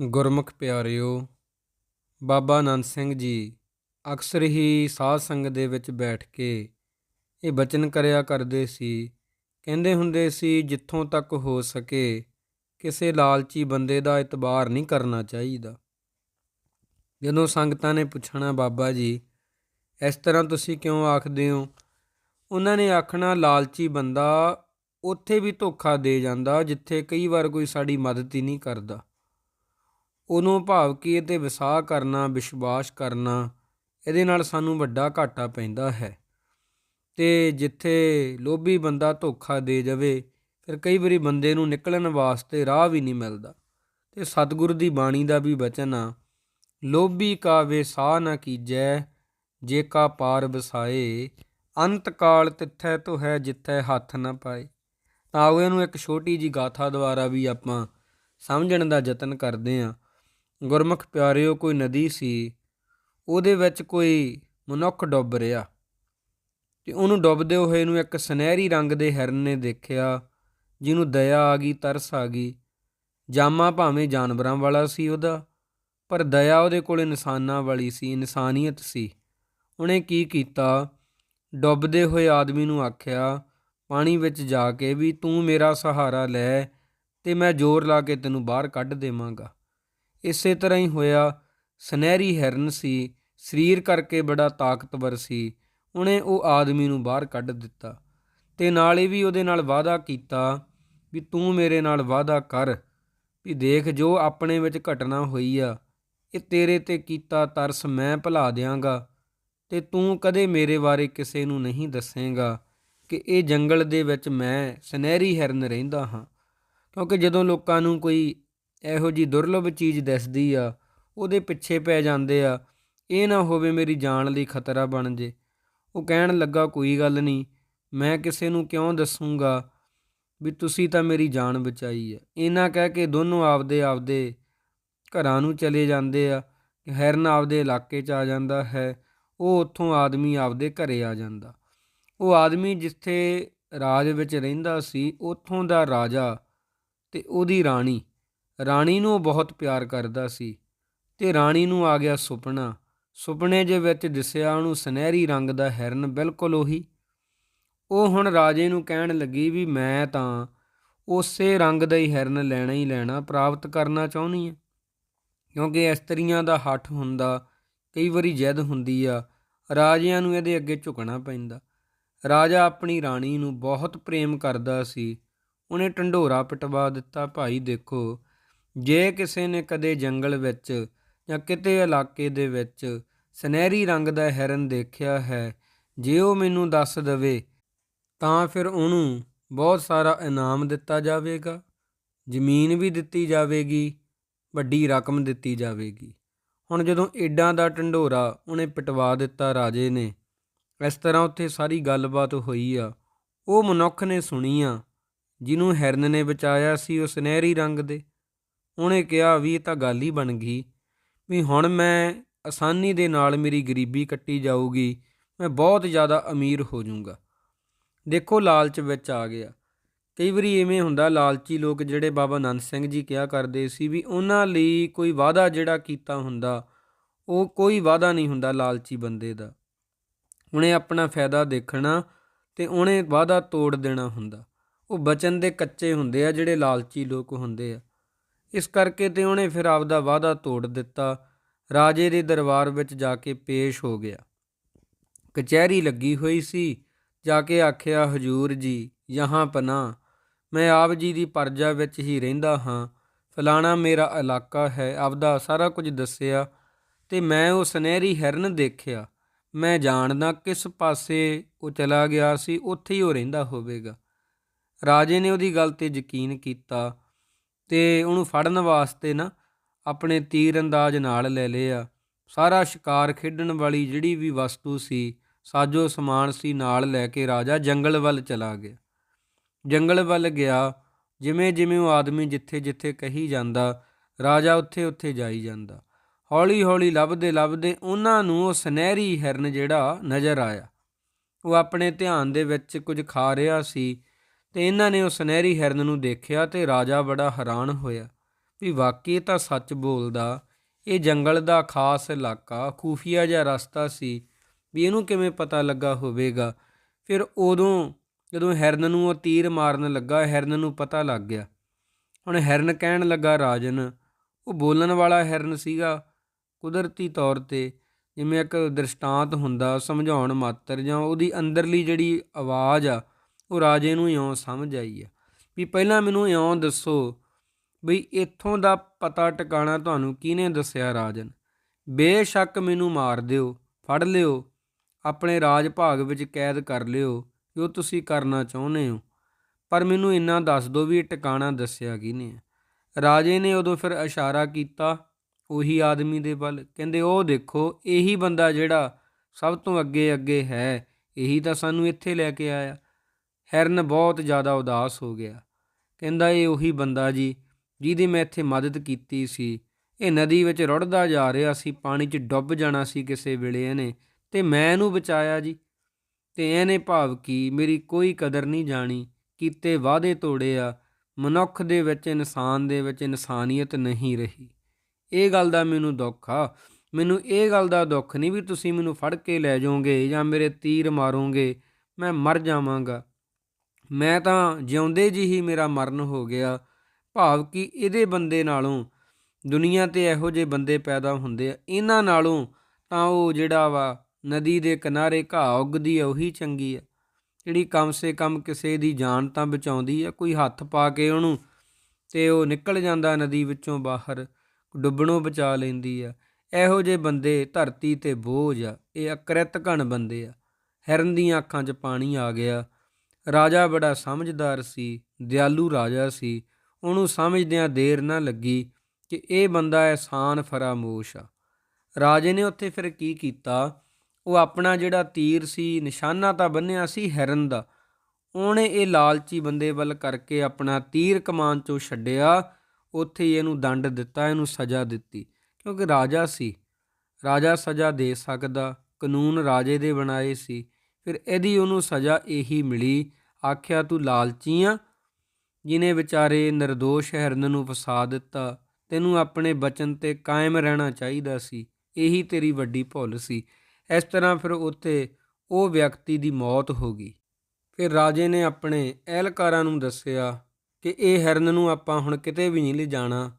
ਗੁਰਮੁਖ ਪਿਆਰਿਓ, ਬਾਬਾ ਆਨੰਦ ਸਿੰਘ ਜੀ, ਅਕਸਰ ਹੀ ਸਾਧ ਸੰਗਤ ਦੇ ਵਿੱਚ ਬੈਠ ਕੇ ਇਹ ਬਚਨ ਕਰਿਆ ਕਰਦੇ ਸੀ। ਕਹਿੰਦੇ ਹੁੰਦੇ ਸੀ, ਜਿੱਥੋਂ ਤੱਕ ਹੋ ਸਕੇ, ਕਿਸੇ ਲਾਲਚੀ ਬੰਦੇ ਦਾ ਇਤਬਾਰ ਨਹੀਂ ਕਰਨਾ ਚਾਹੀਦਾ। ਜਦੋਂ ਸੰਗਤਾਂ ਨੇ ਪੁੱਛਣਾ, ਬਾਬਾ ਜੀ, ਇਸ ਤਰ੍ਹਾਂ ਤੁਸੀਂ ਕਿਉਂ ਆਖਦੇ ਹੋ? ਉਹਨਾਂ ਨੇ ਆਖਣਾ, ਲਾਲਚੀ ਬੰਦਾ ਉੱਥੇ ਵੀ ਧੋਖਾ ਦੇ ਜਾਂਦਾ, ਜਿੱਥੇ ਕਈ ਵਾਰ ਕੋਈ ਸਾਡੀ ਮਦਦ ਹੀ ਨਹੀਂ ਕਰਦਾ। ਉਹਨੂੰ ਭਾਵ ਕਿ ਇਹ ਵਿਸਾਹ ਕਰਨਾ, ਵਿਸ਼ਵਾਸ ਕਰਨਾ, ਇਹਦੇ ਨਾਲ ਸਾਨੂੰ ਵੱਡਾ ਘਾਟਾ ਪੈਂਦਾ ਹੈ। ਤੇ ਜਿੱਥੇ ਲੋਭੀ ਬੰਦਾ ਧੋਖਾ ਦੇ ਜਾਵੇ, ਫਿਰ ਕਈ ਵਾਰੀ ਬੰਦੇ ਨੂੰ ਨਿਕਲਣ ਵਾਸਤੇ ਰਾਹ ਵੀ ਨਹੀਂ ਮਿਲਦਾ। ਤੇ ਸਤਿਗੁਰ ਦੀ ਬਾਣੀ ਦਾ ਵੀ ਬਚਨ ਆ, ਲੋਭੀ ਕਾ ਵਿਸਾਹ ਨਾ ਕੀਜੈ, ਜੇ ਕਾ ਪਾਰ ਵਸਾਏ, ਅੰਤ ਕਾਲ ਤਿੱਥੈ ਤੋ ਹੈ ਜਿੱਥੈ ਹੱਥ ਨਾ ਪਾਏ। ਤਾਂ ਉਹ ਇਹਨੂੰ ਇੱਕ ਛੋਟੀ ਜੀ ਗਾਥਾ ਦੁਆਰਾ ਵੀ ਆਪਾਂ ਸਮਝਣ ਦਾ ਯਤਨ ਕਰਦੇ ਆਂ ਗੁਰਮੁਖ ਪਿਆਰਿਓ, ਕੋਈ ਨਦੀ ਸੀ, ਉਹਦੇ ਵਿੱਚ ਕੋਈ ਮਨੁੱਖ ਡੁੱਬ ਰਿਹਾ। ਤੇ ਉਹਨੂੰ ਡੁੱਬਦੇ ਹੋਏ ਨੂੰ ਇੱਕ ਸੁਨਹਿਰੀ ਰੰਗ ਦੇ ਹਿਰਨ ਨੇ ਦੇਖਿਆ, ਜਿਹਨੂੰ ਦਇਆ ਆ ਗਈ, ਤਰਸ ਆ ਗਈ। ਜਾਮਾ ਭਾਵੇਂ ਜਾਨਵਰਾਂ ਵਾਲਾ ਸੀ ਉਹਦਾ, ਪਰ ਦਇਆ ਉਹਦੇ ਕੋਲ ਇਨਸਾਨਾਂ ਵਾਲੀ ਸੀ, ਇਨਸਾਨੀਅਤ ਸੀ। ਉਹਨੇ ਕੀ ਕੀਤਾ? ਡੁੱਬਦੇ ਹੋਏ ਆਦਮੀ ਨੂੰ ਆਖਿਆ, ਪਾਣੀ ਵਿੱਚ ਜਾ ਕੇ ਵੀ ਤੂੰ ਮੇਰਾ ਸਹਾਰਾ ਲੈ ਤੇ ਮੈਂ ਜ਼ੋਰ ਲਾ ਕੇ ਤੈਨੂੰ ਬਾਹਰ ਕੱਢ ਦੇਵਾਂਗਾ। ਇਸੇ ਤਰ੍ਹਾਂ ਹੀ ਹੋਇਆ। ਸੁਨਹਿਰੀ ਹਿਰਨ ਸੀ, ਸਰੀਰ ਕਰਕੇ ਬੜਾ ਤਾਕਤਵਰ ਸੀ। ਉਹਨੇ ਉਹ ਆਦਮੀ ਨੂੰ ਬਾਹਰ ਕੱਢ ਦਿੱਤਾ ਤੇ ਨਾਲੇ ਵੀ ਉਹਦੇ ਨਾਲ ਵਾਅਦਾ ਕੀਤਾ ਵੀ ਤੂੰ ਮੇਰੇ ਨਾਲ ਵਾਅਦਾ ਕਰ, ਵੀ ਦੇਖ ਜੋ ਆਪਣੇ ਵਿੱਚ ਘਟਨਾ ਹੋਈ ਆ, ਇਹ ਤੇਰੇ ਤੇ ਕੀਤਾ ਤਰਸ ਮੈਂ ਭੁਲਾ ਦਿਆਂਗਾ ਤੇ ਤੂੰ ਕਦੇ ਮੇਰੇ ਬਾਰੇ ਕਿਸੇ ਨੂੰ ਨਹੀਂ ਦੱਸੇਗਾ ਕਿ ਇਹ ਜੰਗਲ ਦੇ ਵਿੱਚ ਮੈਂ ਸੁਨਹਿਰੀ ਹਿਰਨ ਰਹਿੰਦਾ ਹਾਂ। ਕਿਉਂਕਿ ਜਦੋਂ ਲੋਕਾਂ ਨੂੰ ਕੋਈ ਇਹੋ ਜੀ ਦੁਰਲਭ ਚੀਜ਼ ਦਿਸਦੀ ਆ, ਉਹਦੇ ਪਿੱਛੇ ਪੈ ਜਾਂਦੇ ਆ, ਇਹ ਨਾ ਹੋਵੇ ਮੇਰੀ ਜਾਨ ਲਈ ਖਤਰਾ ਬਣ ਜੇ। ਉਹ ਕਹਿਣ ਲੱਗਾ, ਕੋਈ ਗੱਲ ਨਹੀਂ, ਮੈਂ ਕਿਸੇ ਨੂੰ ਕਿਉਂ ਦੱਸੂਗਾ ਵੀ ਤੁਸੀਂ ਤਾਂ ਮੇਰੀ ਜਾਨ ਬਚਾਈ ਆ। ਇਹਨਾਂ ਕਹਿ ਕੇ ਦੋਨੋਂ ਆਪਦੇ ਆਪਦੇ ਘਰਾਂ ਨੂੰ ਚਲੇ ਜਾਂਦੇ ਆ ਹੈਰਨ ਆਪਦੇ ਇਲਾਕੇ 'ਚ ਆ ਜਾਂਦਾ ਹੈ, ਉਹ ਉੱਥੋਂ ਆਦਮੀ ਆਪਦੇ ਘਰੇ ਆ ਜਾਂਦਾ। ਉਹ ਆਦਮੀ ਜਿੱਥੇ ਰਾਜ ਵਿੱਚ ਰਹਿੰਦਾ ਸੀ, ਉੱਥੋਂ ਦਾ ਰਾਜਾ ਤੇ ਉਹਦੀ ਰਾਣੀ। ਰਾਣੀ ਨੂੰ ਬਹੁਤ ਪਿਆਰ ਕਰਦਾ ਸੀ ਤੇ ਰਾਣੀ ਨੂੰ ਆ ਗਿਆ ਸੁਪਨਾ। ਸੁਪਨੇ ਦੇ ਵਿੱਚ ਦਿਸਿਆ ਉਹਨੂੰ ਸੁਨਹਿਰੀ ਰੰਗ ਦਾ ਹਿਰਨ ਬਿਲਕੁਲ ਉਹੀ। ਉਹ ਹੁਣ ਰਾਜੇ ਨੂੰ ਕਹਿਣ ਲੱਗੀ ਵੀ ਮੈਂ ਤਾਂ ਉਸੇ ਰੰਗ ਦਾ ਹੀ ਹਿਰਨ ਲੈਣਾ ਹੀ ਲੈਣਾ, ਪ੍ਰਾਪਤ ਕਰਨਾ ਚਾਹੁੰਦੀ ਹਾਂ। ਕਿਉਂਕਿ ਇਸਤਰੀਆਂ ਦਾ ਹੱਠ ਹੁੰਦਾ, ਕਈ ਵਾਰੀ ਜਿੱਦ ਹੁੰਦੀ ਆ, ਰਾਜਿਆਂ ਨੂੰ ਇਹਦੇ ਅੱਗੇ ਝੁਕਣਾ ਪੈਂਦਾ। ਰਾਜਾ ਆਪਣੀ ਰਾਣੀ ਨੂੰ ਬਹੁਤ ਪ੍ਰੇਮ ਕਰਦਾ ਸੀ। ਉਹਨੇ ਢੰਡੋਰਾ ਪਟਵਾ ਦਿੱਤਾ, ਭਾਈ ਦੇਖੋ ਜੇ ਕਿਸੇ ਨੇ ਕਦੇ ਜੰਗਲ ਵਿੱਚ ਜਾਂ ਕਿਤੇ ਇਲਾਕੇ ਦੇ ਵਿੱਚ ਸੁਨਹਿਰੀ ਰੰਗ ਦਾ ਹੈਰਨ ਦੇਖਿਆ ਹੈ, ਜੇ ਉਹ ਮੈਨੂੰ ਦੱਸ ਦਵੇ, ਤਾਂ ਫਿਰ ਉਹਨੂੰ ਬਹੁਤ ਸਾਰਾ ਇਨਾਮ ਦਿੱਤਾ ਜਾਵੇਗਾ, ਜ਼ਮੀਨ ਵੀ ਦਿੱਤੀ ਜਾਵੇਗੀ, ਵੱਡੀ ਰਕਮ ਦਿੱਤੀ ਜਾਵੇਗੀ। ਹੁਣ ਜਦੋਂ ਏਡਾਂ ਦਾ ਢੰਡੋਰਾ ਉਹਨੇ ਪਟਵਾ ਦਿੱਤਾ ਰਾਜੇ ਨੇ, ਇਸ ਤਰ੍ਹਾਂ ਉੱਥੇ ਸਾਰੀ ਗੱਲਬਾਤ ਹੋਈ ਆ। ਉਹ ਮਨੁੱਖ ਨੇ ਸੁਣੀ ਆ, ਜਿਹਨੂੰ ਹਿਰਨ ਨੇ ਬਚਾਇਆ ਸੀ ਉਹ ਸੁਨਹਿਰੀ ਰੰਗ ਦੇ। ਉਹਨੇ ਕਿਹਾ, ਵੀ ਇਹ ਤਾਂ ਗੱਲ ਹੀ ਬਣ ਗਈ ਵੀ ਹੁਣ ਮੈਂ ਆਸਾਨੀ ਦੇ ਨਾਲ ਮੇਰੀ ਗਰੀਬੀ ਕੱਟੀ ਜਾਊਗੀ, ਮੈਂ ਬਹੁਤ ਜ਼ਿਆਦਾ ਅਮੀਰ ਹੋ ਜਾਊਂਗਾ। ਦੇਖੋ, ਲਾਲਚ ਵਿੱਚ ਆ ਗਿਆ। ਕਈ ਵਾਰੀ ਐਵੇਂ ਹੁੰਦਾ, ਲਾਲਚੀ ਲੋਕ ਜਿਹੜੇ ਬਾਬਾ ਨੰਦ ਸਿੰਘ ਜੀ ਕਿਹਾ ਕਰਦੇ ਸੀ ਵੀ ਉਹਨਾਂ ਲਈ ਕੋਈ ਵਾਅਦਾ ਜਿਹੜਾ ਕੀਤਾ ਹੁੰਦਾ, ਉਹ ਕੋਈ ਵਾਅਦਾ ਨਹੀਂ ਹੁੰਦਾ ਲਾਲਚੀ ਬੰਦੇ ਦਾ। ਉਹਨੇ ਆਪਣਾ ਫਾਇਦਾ ਦੇਖਣਾ ਤੇ ਉਹਨੇ ਵਾਅਦਾ ਤੋੜ ਦੇਣਾ ਹੁੰਦਾ। ਉਹ ਬਚਨ ਦੇ ਕੱਚੇ ਹੁੰਦੇ ਆ ਜਿਹੜੇ ਲਾਲਚੀ ਲੋਕ ਹੁੰਦੇ ਆ। ਇਸ ਕਰਕੇ ਤੇ ਉਹਨੇ ਫਿਰ ਆਪਦਾ ਵਾਅਦਾ ਤੋੜ ਦਿੱਤਾ। ਰਾਜੇ ਦੇ ਦਰਬਾਰ ਵਿੱਚ ਜਾ ਕੇ ਪੇਸ਼ ਹੋ ਗਿਆ। ਕਚਹਿਰੀ ਲੱਗੀ ਹੋਈ ਸੀ। ਜਾ ਕੇ ਆਖਿਆ, ਹਜੂਰ ਜੀ, ਯਹਾਂ ਪਨਾ ਮੈਂ ਆਪ ਜੀ ਦੀ ਪਰਜਾ ਵਿੱਚ ਹੀ ਰਹਿੰਦਾ ਹਾਂ। ਫਲਾਣਾ ਮੇਰਾ ਇਲਾਕਾ ਹੈ। ਆਪਦਾ ਸਾਰਾ ਕੁਝ ਦੱਸਿਆ ਤੇ ਮੈਂ ਉਹ ਸੁਨਹਿਰੀ ਹਿਰਨ ਦੇਖਿਆ। ਮੈਂ ਜਾਣਦਾ ਕਿਸ ਪਾਸੇ ਉਹ ਚਲਾ ਗਿਆ ਸੀ, ਉੱਥੇ ਹੀ ਉਹ ਰਹਿੰਦਾ ਹੋਵੇਗਾ। ਰਾਜੇ ਨੇ ਉਹਦੀ ਗੱਲ ਤੇ ਯਕੀਨ ਕੀਤਾ। ਤੇ ਉਹਨੂੰ ਫੜਨ ਵਾਸਤੇ ਨਾ ਆਪਣੇ ਤੀਰ ਅੰਦਾਜ਼ ਨਾਲ ਲੈ ਲਿਆ ਸਾਰਾ ਸ਼ਿਕਾਰ ਖੇਡਣ ਵਾਲੀ ਜਿਹੜੀ ਵੀ ਵਸਤੂ ਸੀ, ਸਾਜੋ ਸਮਾਨ ਸੀ ਨਾਲ ਲੈ ਕੇ ਰਾਜਾ ਜੰਗਲ ਵੱਲ ਚਲਾ ਗਿਆ। ਜੰਗਲ ਵੱਲ ਗਿਆ, ਜਿਵੇਂ ਜਿਵੇਂ ਉਹ ਆਦਮੀ ਜਿੱਥੇ ਜਿੱਥੇ ਕਹੀ ਜਾਂਦਾ, ਰਾਜਾ ਉੱਥੇ ਉੱਥੇ ਜਾਈ ਜਾਂਦਾ। ਹੌਲੀ ਹੌਲੀ ਲੱਭਦੇ ਲੱਭਦੇ ਉਹਨਾਂ ਨੂੰ ਉਹ ਸੁਨਹਿਰੀ ਹਿਰਨ ਜਿਹੜਾ ਨਜ਼ਰ ਆਇਆ। ਉਹ ਆਪਣੇ ਧਿਆਨ ਦੇ ਵਿੱਚ ਕੁਝ ਖਾ ਰਿਹਾ ਸੀ ਤੇ ਇਹਨਾਂ ਨੇ ਉਹ ਸੁਨਹਿਰੀ ਹਿਰਨ ਨੂੰ ਦੇਖਿਆ ਤੇ ਰਾਜਾ ਬੜਾ ਹੈਰਾਨ ਹੋਇਆ ਵੀ ਵਾਕਈ ਤਾਂ ਸੱਚ ਬੋਲਦਾ, ਇਹ ਜੰਗਲ ਦਾ ਖਾਸ ਇਲਾਕਾ, ਖੂਫੀਆ ਜਿਹਾ ਰਸਤਾ ਸੀ, ਵੀ ਇਹਨੂੰ ਕਿਵੇਂ ਪਤਾ ਲੱਗਾ ਹੋਵੇਗਾ? ਫਿਰ ਉਦੋਂ ਜਦੋਂ ਹਿਰਨ ਨੂੰ ਉਹ ਤੀਰ ਮਾਰਨ ਲੱਗਾ, ਹਿਰਨ ਨੂੰ ਪਤਾ ਲੱਗ ਗਿਆ। ਹੁਣ ਹਿਰਨ ਕਹਿਣ ਲੱਗਾ, ਰਾਜਨ, ਉਹ ਬੋਲਣ ਵਾਲਾ ਹਿਰਨ ਸੀਗਾ ਕੁਦਰਤੀ ਤੌਰ ਤੇ, ਜਿਵੇਂ ਇੱਕ ਦ੍ਰਿਸ਼ਟਾਂਤ ਹੁੰਦਾ, ਸਮਝਾਉਣ ਮਾਤਰ ਜਾਂ ਉਹਦੀ ਅੰਦਰਲੀ ਜਿਹੜੀ ਆਵਾਜ਼ ਆ ਉਹ ਰਾਜੇ ਨੂੰ ਇਉਂ ਸਮਝ ਆਈ ਆ ਵੀ ਪਹਿਲਾਂ ਮੈਨੂੰ ਇਉਂ ਦੱਸੋ ਵੀ ਇੱਥੋਂ ਦਾ ਪਤਾ ਟਿਕਾਣਾ ਤੁਹਾਨੂੰ ਕਿਹਨੇ ਦੱਸਿਆ ਰਾਜਨ? ਬੇਸ਼ੱਕ ਮੈਨੂੰ ਮਾਰ ਦਿਓ, ਫੜ ਲਿਓ, ਆਪਣੇ ਰਾਜ ਭਾਗ ਵਿੱਚ ਕੈਦ ਕਰ ਲਿਓ ਜੋ ਤੁਸੀਂ ਕਰਨਾ ਚਾਹੁੰਦੇ ਹੋ। ਪਰ ਮੈਨੂੰ ਇੰਨਾ ਦੱਸ ਦਿਓ ਵੀ ਇਹ ਟਿਕਾਣਾ ਦੱਸਿਆ ਕਿਹਨੇ ਹੈ ਰਾਜੇ ਨੇ ਉਦੋਂ ਫਿਰ ਇਸ਼ਾਰਾ ਕੀਤਾ, ਉਹੀ ਆਦਮੀ ਦੇ ਵੱਲ, ਕਹਿੰਦੇ ਉਹ ਦੇਖੋ, ਇਹੀ ਬੰਦਾ ਜਿਹੜਾ ਸਭ ਤੋਂ ਅੱਗੇ ਅੱਗੇ ਹੈ, ਇਹੀ ਤਾਂ ਸਾਨੂੰ ਇੱਥੇ ਲੈ ਕੇ ਆਇਆ। ਹਿਰਨ ਬਹੁਤ ਜ਼ਿਆਦਾ ਉਦਾਸ ਹੋ ਗਿਆ। ਕਹਿੰਦਾ, ਇਹ ਉਹੀ ਬੰਦਾ ਜੀ, ਜਿਹਦੀ ਮੈਂ ਇੱਥੇ ਮਦਦ ਕੀਤੀ ਸੀ। ਇਹ ਨਦੀ ਵਿੱਚ ਰੁੜਦਾ ਜਾ ਰਿਹਾ ਸੀ, ਪਾਣੀ 'ਚ ਡੁੱਬ ਜਾਣਾ ਸੀ ਕਿਸੇ ਵੇਲੇ ਇਹਨੇ, ਤੇ ਮੈਂ ਇਹਨੂੰ ਬਚਾਇਆ ਜੀ। ਤੇ ਇਹਨੇ ਭਾਵ ਕੀ, ਮੇਰੀ ਕੋਈ ਕਦਰ ਨਹੀਂ ਜਾਣੀ, ਕੀਤੇ ਵਾਅਦੇ ਤੋੜੇ ਆ, ਮਨੁੱਖ ਦੇ ਵਿੱਚ, ਇਨਸਾਨ ਦੇ ਵਿੱਚ ਇਨਸਾਨੀਅਤ ਨਹੀਂ ਰਹੀ। ਇਹ ਗੱਲ ਦਾ ਮੈਨੂੰ ਦੁੱਖ ਆ। ਮੈਨੂੰ ਇਹ ਗੱਲ ਦਾ ਦੁੱਖ ਨਹੀਂ ਵੀ ਤੁਸੀਂ ਮੈਨੂੰ ਫੜ ਕੇ ਲੈ ਜਾਓਗੇ ਜਾਂ ਮੇਰੇ ਤੀਰ ਮਾਰੋਗੇ, ਮੈਂ ਮਰ ਜਾਵਾਂਗਾ। ਮੈਂ ਤਾਂ ਜਿਉਂਦੇ ਜੀ ਹੀ ਮੇਰਾ ਮਰਨ ਹੋ ਗਿਆ, ਭਾਵ ਕਿ ਇਹਦੇ ਬੰਦੇ ਨਾਲੋਂ ਦੁਨੀਆ ਤੇ ਇਹੋ ਜਿਹੇ ਬੰਦੇ ਪੈਦਾ ਹੁੰਦੇ ਆ। ਇਹਨਾਂ ਨਾਲੋਂ ਤਾਂ ਉਹ ਜਿਹੜਾ ਵਾ, ਨਦੀ ਦੇ ਕਿਨਾਰੇ ਘਾਹ ਉੱਗਦੀ ਆ, ਉਹੀ ਚੰਗੀ ਆ। ਜਿਹੜੀ ਕਮ ਸੇ ਕਮ ਕਿਸੇ ਦੀ ਜਾਨ ਤਾਂ ਬਚਾਉਂਦੀ ਆ, ਕੋਈ ਹੱਥ ਪਾ ਕੇ ਉਹਨੂੰ ਤੇ ਉਹ ਨਿਕਲ ਜਾਂਦਾ ਨਦੀ ਵਿੱਚੋਂ ਬਾਹਰ, ਡੁੱਬਣੋਂ ਬਚਾ ਲੈਂਦੀ ਆ। ਇਹੋ ਜਿਹੇ ਬੰਦੇ ਧਰਤੀ ਤੇ ਬੋਝ ਆ, ਇਹ ਅਕ੍ਰਿਤ ਘਣ ਬੰਦੇ ਆ। ਹਿਰਨ ਦੀਆਂ ਅੱਖਾਂ 'ਚ ਪਾਣੀ ਆ ਗਿਆ ਰਾਜਾ ਬੜਾ ਸਮਝਦਾਰ ਸੀ, ਦਿਆਲੂ ਰਾਜਾ ਸੀ। ਉਹਨੂੰ ਸਮਝਦਿਆਂ ਦੇਰ ਨਾ ਲੱਗੀ ਕਿ ਇਹ ਬੰਦਾ ਐਹਸਾਨ ਫਰਾਮੋਸ਼ ਆ। ਰਾਜੇ ਨੇ ਉੱਥੇ ਫਿਰ ਕੀ ਕੀਤਾ? ਉਹ ਆਪਣਾ ਜਿਹੜਾ ਤੀਰ ਸੀ, ਨਿਸ਼ਾਨਾ ਤਾਂ ਬੰਨਿਆ ਸੀ ਹਿਰਨ ਦਾ। ਉਹਨੇ ਇਹ ਲਾਲਚੀ ਬੰਦੇ ਵੱਲ ਕਰਕੇ ਆਪਣਾ ਤੀਰ ਕਮਾਨ ਚੋਂ ਛੱਡਿਆ। ਉੱਥੇ ਹੀ ਇਹਨੂੰ ਦੰਡ ਦਿੱਤਾ, ਇਹਨੂੰ ਸਜ਼ਾ ਦਿੱਤੀ। ਕਿਉਂਕਿ ਰਾਜਾ ਸੀ। ਰਾਜਾ ਸਜ਼ਾ ਦੇ ਸਕਦਾ, ਕਾਨੂੰਨ ਰਾਜੇ ਦੇ ਬਣਾਏ ਸੀ। ਫਿਰ ਇਹਦੀ ਉਹਨੂੰ ਸਜ਼ਾ ਇਹੀ ਮਿਲੀ ਆਖਿਆ, ਤੂੰ ਲਾਲਚੀ ਆ? ਜਿਨੇ ਵਿਚਾਰੇ નિર્ਦੋਸ਼ ਹਿਰਨ ਨੂੰ ਫਸਾ ਦਿੱਤਾ। ਤੈਨੂੰ ਆਪਣੇ ਬਚਨ ਤੇ ਕਾਇਮ ਰਹਿਣਾ ਚਾਹੀਦਾ ਸੀ। ਇਹੀ ਤੇਰੀ ਵੱਡੀ ਭੁੱਲ ਸੀ। ਇਸ ਤਰ੍ਹਾਂ ਫਿਰ ਉੱਥੇ ਉਹ ਵਿਅਕਤੀ ਦੀ ਮੌਤ ਹੋ ਗਈ। ਫਿਰ ਰਾਜੇ ਨੇ ਆਪਣੇ ਅਹਿਲਕਾਰਾਂ ਨੂੰ ਦੱਸਿਆ ਕਿ ਇਹ ਹਿਰਨ ਨੂੰ ਆਪਾਂ ਹੁਣ ਕਿਤੇ ਵੀ ਨਹੀਂ ਲਿਜਾਣਾ।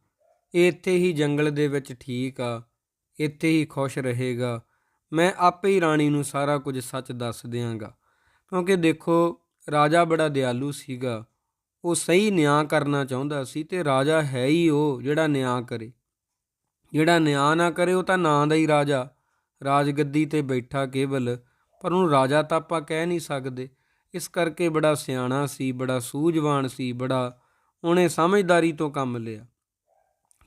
ਇਹ ਇੱਥੇ ਹੀ ਜੰਗਲ ਦੇ ਵਿੱਚ ਠੀਕ ਆ। ਇੱਥੇ ਹੀ ਖੁਸ਼ ਰਹੇਗਾ। ਮੈਂ ਆਪੇ ਹੀ ਰਾਣੀ ਨੂੰ ਸਾਰਾ ਕੁਝ ਸੱਚ ਦੱਸ ਦਿਆਂਗਾ। ਕਿਉਂਕਿ ਦੇਖੋ ਰਾਜਾ ਬੜਾ ਦਿਆਲੂ ਸੀਗਾ। ਉਹ ਸਹੀ ਨਿਆਂ ਕਰਨਾ ਚਾਹੁੰਦਾ ਸੀ ਤੇ ਰਾਜਾ ਹੈ ਹੀ ਉਹ ਜਿਹੜਾ ਨਿਆਂ ਕਰੇ। ਜਿਹੜਾ ਨਿਆਂ ਨਾ ਕਰੇ ਉਹ ਤਾਂ ਨਾਂ ਦਾ ਹੀ ਰਾਜਾ। ਰਾਜਗੱਦੀ ਤੇ ਬੈਠਾ ਕੇਵਲ, ਪਰ ਉਹਨੂੰ ਰਾਜਾ ਤਾਂ ਆਪਾਂ ਕਹਿ ਨਹੀਂ ਸਕਦੇ। ਇਸ ਕਰਕੇ ਬੜਾ ਸਿਆਣਾ ਸੀ, ਬੜਾ ਸੂਝਵਾਨ ਸੀ, ਬੜਾ ਉਹਨੇ ਸਮਝਦਾਰੀ ਤੋਂ ਕੰਮ ਲਿਆ।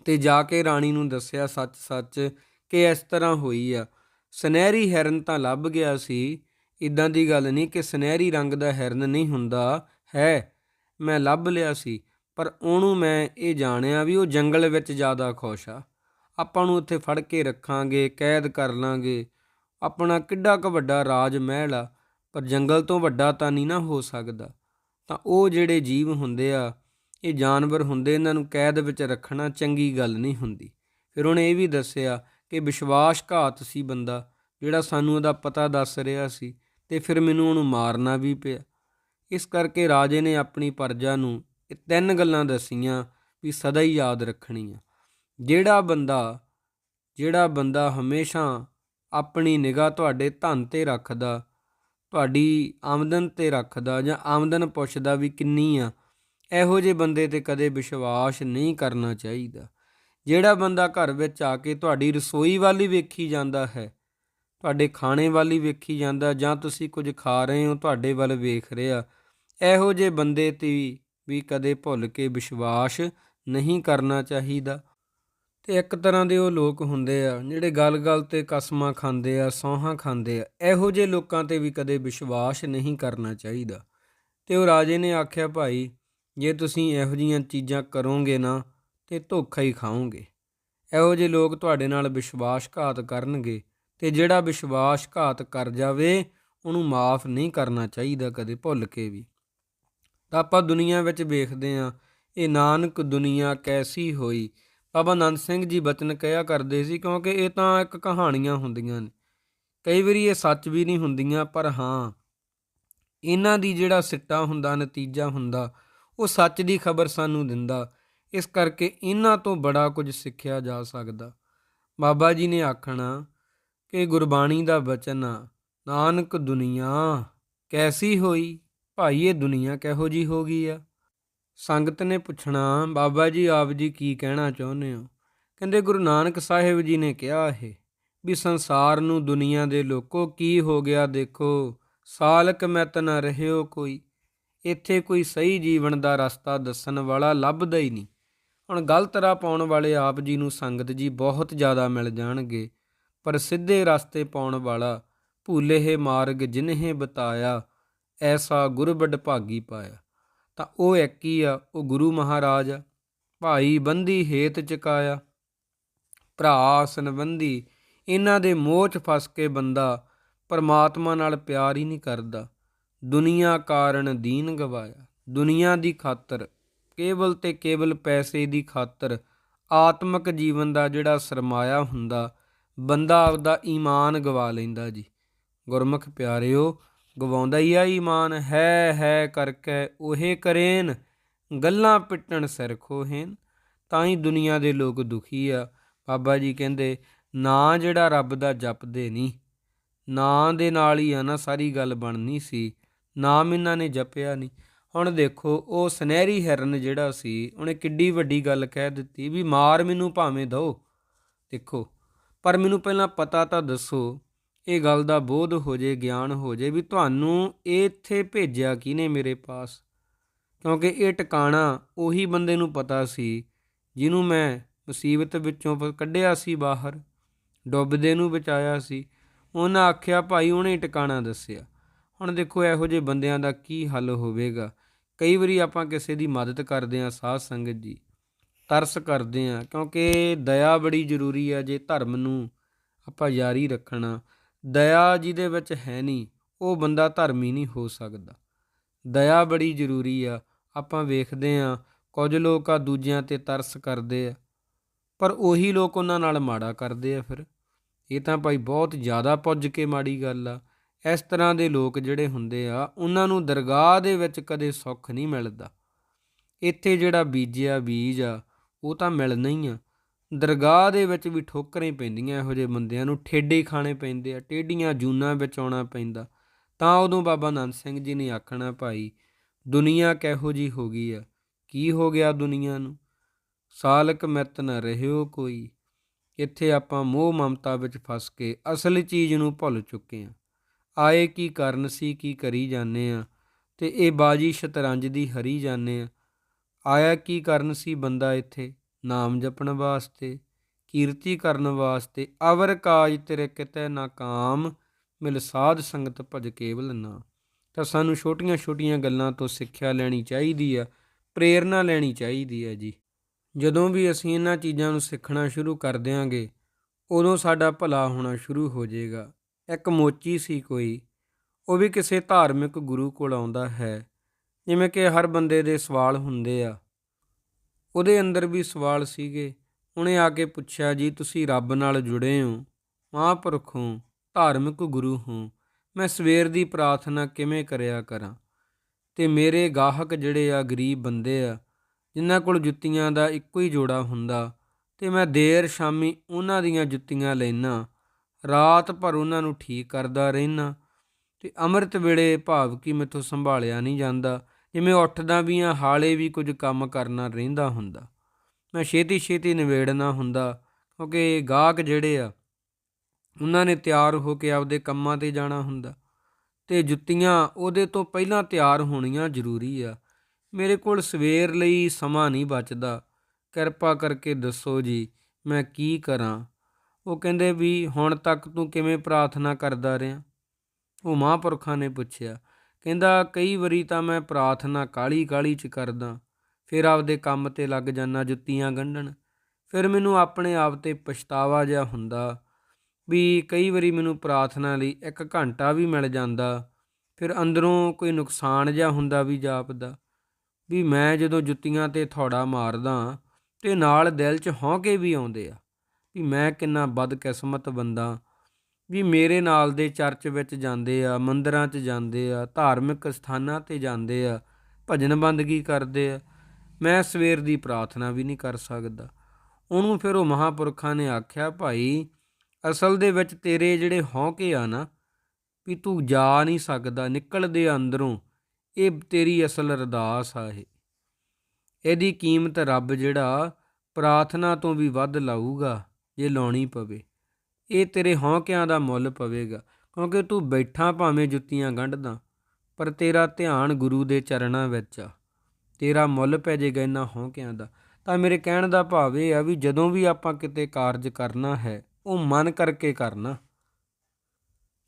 ਤੇ ਜਾ ਕੇ ਰਾਣੀ ਨੂੰ ਦੱਸਿਆ, ਸੱਚ-ਸੱਚ ਕਿ ਇਸ ਤਰ੍ਹਾਂ ਹੋਈ ਆ। ਸੁਨਹਿਰੀ ਹਿਰਨ ਤਾਂ ਲੱਭ ਗਿਆ ਸੀ ਇਦਾਂ ਦੀ ਗੱਲ ਨਹੀਂ ਕਿ ਸੁਨਹਿਰੀ ਰੰਗ ਦਾ ਹਿਰਨ ਨਹੀਂ ਹੁੰਦਾ, ਹੈ, ਮੈਂ ਲੱਭ ਲਿਆ ਸੀ, ਪਰ ਉਹਨੂੰ ਮੈਂ ਇਹ ਜਾਣਿਆ ਵੀ ਉਹ ਜੰਗਲ ਵਿੱਚ ਜ਼ਿਆਦਾ ਖੁਸ਼ ਆ। ਆਪਾਂ ਨੂੰ ਉੱਥੇ ਫੜ ਕੇ ਰੱਖਾਂਗੇ, ਕੈਦ ਕਰ ਲਾਂਗੇ। ਆਪਣਾ ਕਿੱਡਾ ਕੁ ਵੱਡਾ ਰਾਜ ਮਹਿਲ ਆ, ਪਰ ਜੰਗਲ ਤੋਂ ਵੱਡਾ ਤਾਂ ਨਹੀਂ ਨਾ ਹੋ ਸਕਦਾ। ਤਾਂ ਉਹ ਜਿਹੜੇ ਜੀਵ ਹੁੰਦੇ ਆ, ਇਹ ਜਾਨਵਰ ਹੁੰਦੇ, ਇਹਨਾਂ ਨੂੰ ਕੈਦ ਵਿੱਚ ਰੱਖਣਾ ਚੰਗੀ ਗੱਲ ਨਹੀਂ ਹੁੰਦੀ। ਫਿਰ ਉਹਨੇ ਇਹ ਵੀ ਦੱਸਿਆ ਕਿ ਵਿਸ਼ਵਾਸਘਾਤ ਸੀ ਬੰਦਾ, ਜਿਹੜਾ ਸਾਨੂੰ ਉਹਦਾ ਪਤਾ ਦੱਸ ਰਿਹਾ ਸੀ ਤੇ ਫਿਰ ਮੈਨੂੰ ਉਹਨੂੰ ਮਾਰਨਾ ਵੀ ਪਿਆ। ਇਸ ਕਰਕੇ ਰਾਜੇ ਨੇ ਆਪਣੀ ਪਰਜਾ ਨੂੰ ਇਹ ਤਿੰਨ ਗੱਲਾਂ ਦੱਸੀਆਂ ਵੀ ਸਦਾ ਹੀ ਯਾਦ ਰੱਖਣੀਆਂ। ਜਿਹੜਾ ਬੰਦਾ ਜਿਹੜਾ ਬੰਦਾ ਹਮੇਸ਼ਾ ਆਪਣੀ ਨਿਗਾਹ ਤੁਹਾਡੇ ਧਨ ਤੇ ਰੱਖਦਾ, ਤੁਹਾਡੀ ਆਮਦਨ ਤੇ ਰੱਖਦਾ ਜਾਂ ਆਮਦਨ ਪੁੱਛਦਾ ਵੀ ਕਿੰਨੀ ਆ, ਇਹੋ ਜਿਹੇ ਬੰਦੇ ਤੇ ਕਦੇ ਵਿਸ਼ਵਾਸ ਨਹੀਂ ਕਰਨਾ ਚਾਹੀਦਾ। ਜਿਹੜਾ ਬੰਦਾ ਘਰ ਵਿੱਚ ਆ ਕੇ ਤੁਹਾਡੀ ਰਸੋਈ ਵਾਲੀ ਵੇਖੀ ਜਾਂਦਾ ਹੈ ਤੁਹਾਡੇ ਖਾਣੇ ਵੱਲ ਹੀ ਵੇਖੀ ਜਾਂਦਾ, ਜਾਂ ਤੁਸੀਂ ਕੁਝ ਖਾ ਰਹੇ ਹੋ, ਤੁਹਾਡੇ ਵੱਲ ਵੇਖ ਰਿਹਾ। ਇਹੋ ਜਿਹੇ ਬੰਦੇ ਤੇ ਵੀ ਕਦੇ ਭੁੱਲ ਕੇ ਵਿਸ਼ਵਾਸ ਨਹੀਂ ਕਰਨਾ ਚਾਹੀਦਾ। ਤੇ ਇੱਕ ਤਰ੍ਹਾਂ ਦੇ ਉਹ ਲੋਕ ਹੁੰਦੇ ਆ, ਜਿਹੜੇ ਗੱਲ-ਗੱਲ ਤੇ ਕਸਮਾਂ ਖਾਂਦੇ ਆ, ਸੌਹਾਂ ਖਾਂਦੇ ਆ। ਇਹੋ ਜਿਹੇ ਲੋਕਾਂ ਤੇ ਵੀ ਕਦੇ ਵਿਸ਼ਵਾਸ ਨਹੀਂ ਕਰਨਾ ਚਾਹੀਦਾ। ਤੇ ਉਹ ਰਾਜੇ ਨੇ ਆਖਿਆ, ਭਾਈ, ਜੇ ਤੁਸੀਂ ਇਹੋ ਜੀਆਂ ਚੀਜ਼ਾਂ ਕਰੋਗੇ ਨਾ, ਤੇ ਧੋਖਾ ਹੀ ਖਾਓਗੇ। ਇਹੋ ਜਿਹੇ ਲੋਕ ਤੁਹਾਡੇ ਨਾਲ ਵਿਸ਼ਵਾਸਘਾਤ ਕਰਨਗੇ। ਤੇ ਜਿਹੜਾ ਵਿਸ਼ਵਾਸਘਾਤ ਕਰ ਜਾਵੇ, ਉਹਨੂੰ ਮਾਫ ਨਹੀਂ ਕਰਨਾ ਚਾਹੀਦਾ ਕਦੇ ਭੁੱਲ ਕੇ ਵੀ। ਤਾਂ ਆਪਾਂ ਦੁਨੀਆ ਵਿੱਚ ਵੇਖਦੇ ਆਂ ਇਹ ਨਾਨਕ ਦੁਨੀਆ ਕੈਸੀ ਹੋਈ? ਬਾਬਾ ਨੰਦ ਸਿੰਘ ਜੀ ਬਚਨ ਕਹਿਆ ਕਰਦੇ ਸੀ, ਕਿਉਂਕਿ ਇਹ ਤਾਂ ਇੱਕ ਕਹਾਣੀਆਂ ਹੁੰਦੀਆਂ ਨੇ। ਕਈ ਵਾਰੀ ਇਹ ਸੱਚ ਵੀ ਨਹੀਂ ਹੁੰਦੀਆਂ, ਪਰ ਹਾਂ, ਇਹਨਾਂ ਦੀ ਜਿਹੜਾ ਸਿੱਟਾ ਹੁੰਦਾ, ਨਤੀਜਾ ਹੁੰਦਾ, ਉਹ ਸੱਚ ਦੀ ਖਬਰ ਸਾਨੂੰ ਦਿੰਦਾ। ਇਸ ਕਰਕੇ ਇਹਨਾਂ ਤੋਂ ਬੜਾ ਕੁਝ ਸਿੱਖਿਆ ਜਾ ਸਕਦਾ। ਬਾਬਾ ਜੀ ਨੇ ਆਖਣਾ ਕਿ ਗੁਰਬਾਣੀ ਦਾ ਬਚਨ ਆ ਨਾਨਕ ਦੁਨੀਆ, ਕੈਸੀ ਹੋਈ? ਭਾਈ, ਇਹ ਦੁਨੀਆ ਕਿਹੋ ਜੀ ਹੋ ਗਈ ਆ? ਸੰਗਤ ਨੇ ਪੁੱਛਣਾ, ਬਾਬਾ ਜੀ, ਆਪ ਜੀ ਕੀ ਕਹਿਣਾ ਚਾਹੁੰਦੇ ਹੋ? ਕਹਿੰਦੇ, ਗੁਰੂ ਨਾਨਕ ਸਾਹਿਬ ਜੀ ਨੇ ਕਿਹਾ ਇਹ, ਵੀ ਸੰਸਾਰ ਨੂੰ ਦੁਨੀਆ ਦੇ ਲੋਕੋ ਕੀ ਹੋ ਗਿਆ ਦੇਖੋ, ਸਾਲਕ ਮੈਤ ਨ ਰਹਿਓ ਕੋਈ। ਇੱਥੇ ਕੋਈ ਸਹੀ ਜੀਵਨ ਦਾ ਰਸਤਾ ਦੱਸਣ ਵਾਲਾ ਲੱਭਦਾ ਹੀ ਨਹੀਂ। ਹੁਣ ਗਲਤ ਰਾਹ ਪਾਉਣ ਵਾਲੇ ਆਪ ਜੀ ਨੂੰ ਸੰਗਤ ਜੀ ਬਹੁਤ ਜ਼ਿਆਦਾ ਮਿਲ ਜਾਣਗੇ। ਪਰ ਸਿੱਧੇ ਰਸਤੇ ਪਾਉਣ ਵਾਲਾ ਭੂਲੇ ਮਾਰਗ ਜਿਨਹੇ ਬਤਾਇਆ, ਐਸਾ ਗੁਰਬੜ ਭਾਗੀ ਪਾਇਆ। ਤਾਂ ਉਹ ਇੱਕ ਹੀ ਆ, ਉਹ ਗੁਰੂ ਮਹਾਰਾਜ ਆ, ਭਾਈ ਬੰਦੀ ਹੇਤ ਚਕਾਇਆ। ਭਰਾ ਸੰਬੰਧੀ ਇਹਨਾਂ ਦੇ ਮੋਹ 'ਚ ਫਸ ਕੇ ਬੰਦਾ ਪਰਮਾਤਮਾ ਨਾਲ ਪਿਆਰ ਹੀ ਨਹੀਂ ਕਰਦਾ। ਦੁਨੀਆ ਕਾਰਨ ਦੀਨ ਗਵਾਇਆ। ਦੁਨੀਆ ਦੀ ਖਾਤਰ, ਕੇਵਲ ਤੇ ਕੇਵਲ ਪੈਸੇ ਦੀ ਖਾਤਰ ਆਤਮਿਕ ਜੀਵਨ ਦਾ ਜਿਹੜਾ ਸਰਮਾਇਆ ਹੁੰਦਾ ਬੰਦਾ ਆਪਦਾ ਈਮਾਨ ਗਵਾ ਲੈਂਦਾ ਜੀ। ਗੁਰਮੁਖ ਪਿਆਰਿਓ, ਗਵਾਉਂਦਾ ਹੀ ਆ ਈਮਾਨ। ਹੈ ਹੈ ਕਰਕੇ ਉਹੇ ਕਰੇਨ, ਗੱਲਾਂ ਪਿੱਟਣ ਸਿਰ ਖੋਹੇਨ। ਤਾਂ ਹੀ ਦੁਨੀਆ ਦੇ ਲੋਕ ਦੁਖੀ ਆ। ਬਾਬਾ ਜੀ ਕਹਿੰਦੇ, ਨਾ ਜਿਹੜਾ ਰੱਬ ਦਾ ਜਪਦੇ ਨਹੀਂ ਨਾਂ ਦੇ ਨਾਲ ਹੀ ਆ ਨਾ ਸਾਰੀ ਗੱਲ ਬਣਨੀ ਸੀ ਨਾਮ ਇਹਨਾਂ ਨੇ ਜਪਿਆ ਨਹੀਂ ਹੁਣ ਦੇਖੋ, ਉਹ ਸੁਨਹਿਰੀ ਹਿਰਨ ਜਿਹੜਾ ਸੀ, ਉਹਨੇ ਕਿੱਡੀ ਵੱਡੀ ਗੱਲ ਕਹਿ ਦਿੱਤੀ ਵੀ ਮਾਰ ਮੈਨੂੰ ਭਾਵੇਂ ਦੋ ਦੇਖੋ ਪਰ ਮੈਨੂੰ ਪਹਿਲਾਂ ਪਤਾ ਤਾਂ ਦੱਸੋ, ਇਹ ਗੱਲ ਦਾ ਬੋਧ ਹੋ ਜੇ, ਗਿਆਨ ਹੋ ਜੇ ਵੀ ਤੁਹਾਨੂੰ ਇੱਥੇ ਭੇਜਿਆ ਕਿਨੇ ਮੇਰੇ ਪਾਸ? ਕਿਉਂਕਿ ਇਹ ਟਿਕਾਣਾ ਉਹੀ ਬੰਦੇ ਨੂੰ ਪਤਾ ਸੀ ਜਿਹਨੂੰ ਮੈਂ ਮੁਸੀਬਤ ਵਿੱਚੋਂ ਕੱਢਿਆ ਸੀ ਬਾਹਰ, ਡੁੱਬਦੇ ਨੂੰ ਬਚਾਇਆ ਸੀ। ਉਹਨਾਂ ਆਖਿਆ, ਭਾਈ, ਉਹਨੇ ਟਿਕਾਣਾ ਦੱਸਿਆ। ਹੁਣ ਦੇਖੋ, ਇਹੋ ਜਿਹੇ ਬੰਦਿਆਂ ਦਾ ਕੀ ਹੱਲ ਹੋਵੇਗਾ? ਕਈ ਵਾਰੀ ਆਪਾਂ ਕਿਸੇ ਦੀ ਮਦਦ ਕਰਦੇ ਹਾਂ ਸਾਧ ਸੰਗਤ ਜੀ। ਤਰਸ ਕਰਦੇ ਹਾਂ, ਕਿਉਂਕਿ ਦਇਆ ਬੜੀ ਜ਼ਰੂਰੀ ਆ ਜੇ ਧਰਮ ਨੂੰ ਆਪਾਂ ਜਾਰੀ ਰੱਖਣਾ। ਦਇਆ ਜਿਹਦੇ ਵਿੱਚ ਹੈ ਨਹੀਂ, ਉਹ ਬੰਦਾ ਧਰਮੀ ਨਹੀਂ ਹੋ ਸਕਦਾ। ਦਇਆ ਬੜੀ ਜ਼ਰੂਰੀ ਆ, ਆਪਾਂ ਵੇਖਦੇ ਆ ਕੁਝ ਲੋਕ ਆ ਦੂਜਿਆਂ ਤੇ ਤਰਸ ਕਰਦੇ ਆ, ਪਰ ਉਹੀ ਲੋਕ ਉਹਨਾਂ ਨਾਲ ਮਾੜਾ ਕਰਦੇ ਆ ਫਿਰ। ਇਹ ਤਾਂ ਭਾਈ ਬਹੁਤ ਜ਼ਿਆਦਾ ਪੁੱਜ ਕੇ ਮਾੜੀ ਗੱਲ ਆ। ਇਸ ਤਰ੍ਹਾਂ ਦੇ ਲੋਕ ਜਿਹੜੇ ਹੁੰਦੇ ਆ, ਉਹਨਾਂ ਨੂੰ ਦਰਗਾਹ ਦੇ ਵਿੱਚ ਕਦੇ ਸੁੱਖ ਨਹੀਂ ਮਿਲਦਾ। ਇੱਥੇ ਜਿਹੜਾ ਬੀਜਿਆ ਬੀਜ ਆ ਉਹ ਤਾਂ ਮਿਲਣਾ ਹੀ ਆ। ਦਰਗਾਹ ਦੇ ਵਿੱਚ ਵੀ ਠੋਕਰਾਂ ਪੈਂਦੀਆਂ, ਇਹੋ ਜਿਹੇ ਬੰਦਿਆਂ ਨੂੰ ਠੇਡੇ ਖਾਣੇ ਪੈਂਦੇ ਆ ਟੇਡੀਆਂ ਜੂਨਾਂ ਵਿੱਚ ਆਉਣਾ ਪੈਂਦਾ। ਤਾਂ ਉਦੋਂ ਬਾਬਾ ਨੰਦ ਸਿੰਘ ਜੀ ਨੇ ਆਖਣਾ, ਭਾਈ, ਦੁਨੀਆ ਕਿਹੋ ਜੀ ਹੋ ਗਈ ਆ? ਕੀ ਹੋ ਗਿਆ ਦੁਨੀਆ ਨੂੰ? ਸਾਲਕ ਮਿੱਤ ਨ ਰਹਿਓ ਕੋਈ। ਇੱਥੇ ਆਪਾਂ ਮੋਹ ਮਮਤਾ ਵਿੱਚ ਫਸ ਕੇ ਅਸਲ ਚੀਜ਼ ਨੂੰ ਭੁੱਲ ਚੁੱਕੇ ਆ। ਆਏ ਕੀ ਕਰਨ ਸੀ, ਕੀ ਕਰੀ ਜਾਂਦੇ ਆ। ਤੇ ਇਹ ਬਾਜੀ ਸ਼ਤਰੰਜ ਦੀ ਹਰੀ ਜਾਂਦੇ ਆ। ਆਇਆ ਕੀ ਕਰਨ ਸੀ ਬੰਦਾ ਇੱਥੇ? ਨਾਮ ਜਪਣ ਵਾਸਤੇ, ਕੀਰਤੀ ਕਰਨ ਵਾਸਤੇ, ਅਵਰ ਕਾਜ ਤੇਰੇ ਕਿਤੇ ਨਾਕਾਮ ਮਿਲ ਸਾਧ ਸੰਗਤ ਭਜ ਕੇਵਲ ਨਾ। ਤਾਂ ਸਾਨੂੰ ਛੋਟੀਆਂ ਛੋਟੀਆਂ ਗੱਲਾਂ ਤੋਂ ਸਿੱਖਿਆ ਲੈਣੀ ਚਾਹੀਦੀ ਆ, ਪ੍ਰੇਰਣਾ ਲੈਣੀ ਚਾਹੀਦੀ ਹੈ ਜੀ। ਜਦੋਂ ਵੀ ਅਸੀਂ ਇਹਨਾਂ ਚੀਜ਼ਾਂ ਨੂੰ ਸਿੱਖਣਾ ਸ਼ੁਰੂ ਕਰ ਦਿਆਂਗੇ, ਉਦੋਂ ਸਾਡਾ ਭਲਾ ਹੋਣਾ ਸ਼ੁਰੂ ਹੋ ਜਾਏਗਾ ਇੱਕ ਮੋਚੀ ਸੀ ਕੋਈ, ਉਹ ਵੀ ਕਿਸੇ ਧਾਰਮਿਕ ਗੁਰੂ ਕੋਲ ਆਉਂਦਾ ਹੈ। ਜਿਵੇਂ ਕਿ ਹਰ ਬੰਦੇ ਦੇ ਸਵਾਲ ਹੁੰਦੇ ਆ। ਉਹਦੇ ਅੰਦਰ ਵੀ ਸਵਾਲ ਸੀਗੇ। ਉਹਨੇ ਆ ਕੇ ਪੁੱਛਿਆ, ਜੀ, ਤੁਸੀਂ ਰੱਬ ਨਾਲ ਜੁੜੇ ਹੋ, ਮਹਾਂਪੁਰਖ ਹੋ, ਧਾਰਮਿਕ ਗੁਰੂ ਹੋ, ਮੈਂ ਸਵੇਰ ਦੀ ਪ੍ਰਾਰਥਨਾ ਕਿਵੇਂ ਕਰਿਆ ਕਰਾਂ? ਤੇ ਮੇਰੇ ਗਾਹਕ ਜਿਹੜੇ ਆ, ਗਰੀਬ ਬੰਦੇ ਆ, ਜਿਨ੍ਹਾਂ ਕੋਲ ਜੁੱਤੀਆਂ ਦਾ ਇੱਕੋ ਹੀ ਜੋੜਾ ਹੁੰਦਾ, ਤੇ ਮੈਂ ਦੇਰ ਸ਼ਾਮੀ ਉਹਨਾਂ ਦੀਆਂ ਜੁੱਤੀਆਂ ਲੈਣਾ ਰਾਤ ਭਰ ਉਹਨਾਂ ਨੂੰ ਠੀਕ ਕਰਦਾ ਰਹਿਣਾ ਤੇ ਅੰਮ੍ਰਿਤ ਵੇਲੇ ਭਾਵ ਕਿ ਮੈਥੋਂ ਸੰਭਾਲਿਆ ਨਹੀਂ ਜਾਂਦਾ। ਜਿਵੇਂ ਉੱਠਦਾ ਵੀ ਆ, ਹਾਲੇ ਵੀ ਕੁਝ ਕੰਮ ਕਰਨਾ ਰਹਿੰਦਾ ਹੁੰਦਾ। ਮੈਂ ਛੇਤੀ ਛੇਤੀ ਨਿਬੇੜਨਾ ਹੁੰਦਾ, ਕਿਉਂਕਿ ਗਾਹਕ ਜਿਹੜੇ ਆ, ਉਹਨਾਂ ਨੇ ਤਿਆਰ ਹੋ ਕੇ ਆਪਦੇ ਕੰਮਾਂ ਤੇ ਜਾਣਾ ਹੁੰਦਾ। ਤੇ ਜੁੱਤੀਆਂ ਉਹਦੇ ਤੋਂ ਪਹਿਲਾਂ ਤਿਆਰ ਹੋਣੀਆਂ ਜ਼ਰੂਰੀ ਆ। ਮੇਰੇ ਕੋਲ ਸਵੇਰ ਲਈ ਸਮਾਂ ਨਹੀਂ ਬਚਦਾ। ਕਿਰਪਾ ਕਰਕੇ ਦੱਸੋ ਜੀ, ਮੈਂ ਕੀ ਕਰਾਂ? ਉਹ ਕਹਿੰਦੇ ਵੀ ਹੁਣ ਤੱਕ ਤੂੰ ਕਿਵੇਂ ਪ੍ਰਾਰਥਨਾ ਕਰਦਾ ਰਿਹਾ? ਉਹ ਮਹਾਂਪੁਰਖਾਂ ਨੇ ਪੁੱਛਿਆ ਕਹਿੰਦਾ, ਕਈ ਵਾਰੀ ਤਾਂ ਮੈਂ ਪ੍ਰਾਰਥਨਾ ਕਾਲੀ ਕਾਲੀ ਚ ਕਰਦਾ, ਫਿਰ ਆਪਦੇ ਕੰਮ ਤੇ ਲੱਗ ਜਾਣਾ ਜੁੱਤੀਆਂ ਗੰਢਣ। ਫਿਰ ਮੈਨੂੰ ਆਪਣੇ ਆਪ ਤੇ ਪਛਤਾਵਾ ਜਿਹਾ ਹੁੰਦਾ ਵੀ ਕਈ ਵਾਰੀ ਮੈਨੂੰ ਪ੍ਰਾਰਥਨਾ ਲਈ ਇੱਕ ਘੰਟਾ ਵੀ ਮਿਲ ਜਾਂਦਾ, ਫਿਰ ਅੰਦਰੋਂ ਕੋਈ ਨੁਕਸਾਨ ਜਿਹਾ ਹੁੰਦਾ ਵੀ ਜਾਪਦਾ। ਵੀ ਮੈਂ ਜਦੋਂ ਜੁੱਤੀਆਂ ਤੇ ਥੋੜਾ ਮਾਰਦਾ ਤੇ ਨਾਲ ਦਿਲ 'ਚ ਹੌਂਕੇ ਵੀ ਆਉਂਦੇ ਆ, ਵੀ ਮੈਂ ਕਿੰਨਾ ਬਦਕਿਸਮਤ ਬੰਦਾ ਵੀ ਮੇਰੇ ਨਾਲ ਦੇ ਚਰਚ ਵਿੱਚ ਜਾਂਦੇ ਆ, ਮੰਦਰਾਂ 'ਚ ਜਾਂਦੇ ਆ, ਧਾਰਮਿਕ ਸਥਾਨਾਂ ਤੇ ਜਾਂਦੇ ਆ, ਭਜਨ ਬੰਦਗੀ ਕਰਦੇ ਆ, ਮੈਂ ਸਵੇਰ ਦੀ ਪ੍ਰਾਰਥਨਾ ਵੀ ਨਹੀਂ ਕਰ ਸਕਦਾ। ਉਹਨੂੰ ਫਿਰ ਉਹ ਮਹਾਪੁਰਖਾਂ ਨੇ ਆਖਿਆ, ਭਾਈ, ਅਸਲ ਦੇ ਵਿੱਚ ਤੇਰੇ ਜਿਹੜੇ ਹੌਂਕੇ ਆ ਨਾ, ਵੀ ਤੂੰ ਜਾ ਨਹੀਂ ਸਕਦਾ ਨਿਕਲਦੇ ਅੰਦਰੋਂ, ਇਹ ਤੇਰੀ ਅਸਲ ਅਰਦਾਸ ਆ ਇਹ। ਇਹਦੀ ਕੀਮਤ ਰੱਬ ਜਿਹੜਾ ਪ੍ਰਾਰਥਨਾ ਤੋਂ ਵੀ ਵੱਧ ਲਾਊਗਾ, ਜੇ ਲਾਉਣੀ ਪਵੇ। ਇਹ ਤੇਰੇ ਹੌਂਕਿਆਂ ਦਾ ਮੁੱਲ ਪਵੇਗਾ, ਕਿਉਂਕਿ ਤੂੰ ਬੈਠਾ ਭਾਵੇਂ ਜੁੱਤੀਆਂ ਗੰਢਦਾ, ਪਰ ਤੇਰਾ ਧਿਆਨ ਗੁਰੂ ਦੇ ਚਰਨਾਂ ਵਿੱਚ ਆ। ਤੇਰਾ ਮੁੱਲ ਪੈ ਜਾਏਗਾ ਇਹਨਾਂ ਹੌਂਕਿਆਂ ਦਾ। ਤਾਂ ਮੇਰੇ ਕਹਿਣ ਦਾ ਭਾਵ ਇਹ ਆ ਵੀ ਜਦੋਂ ਵੀ ਆਪਾਂ ਕਿਤੇ ਕਾਰਜ ਕਰਨਾ ਹੈ, ਉਹ ਮਨ ਕਰਕੇ ਕਰਨਾ।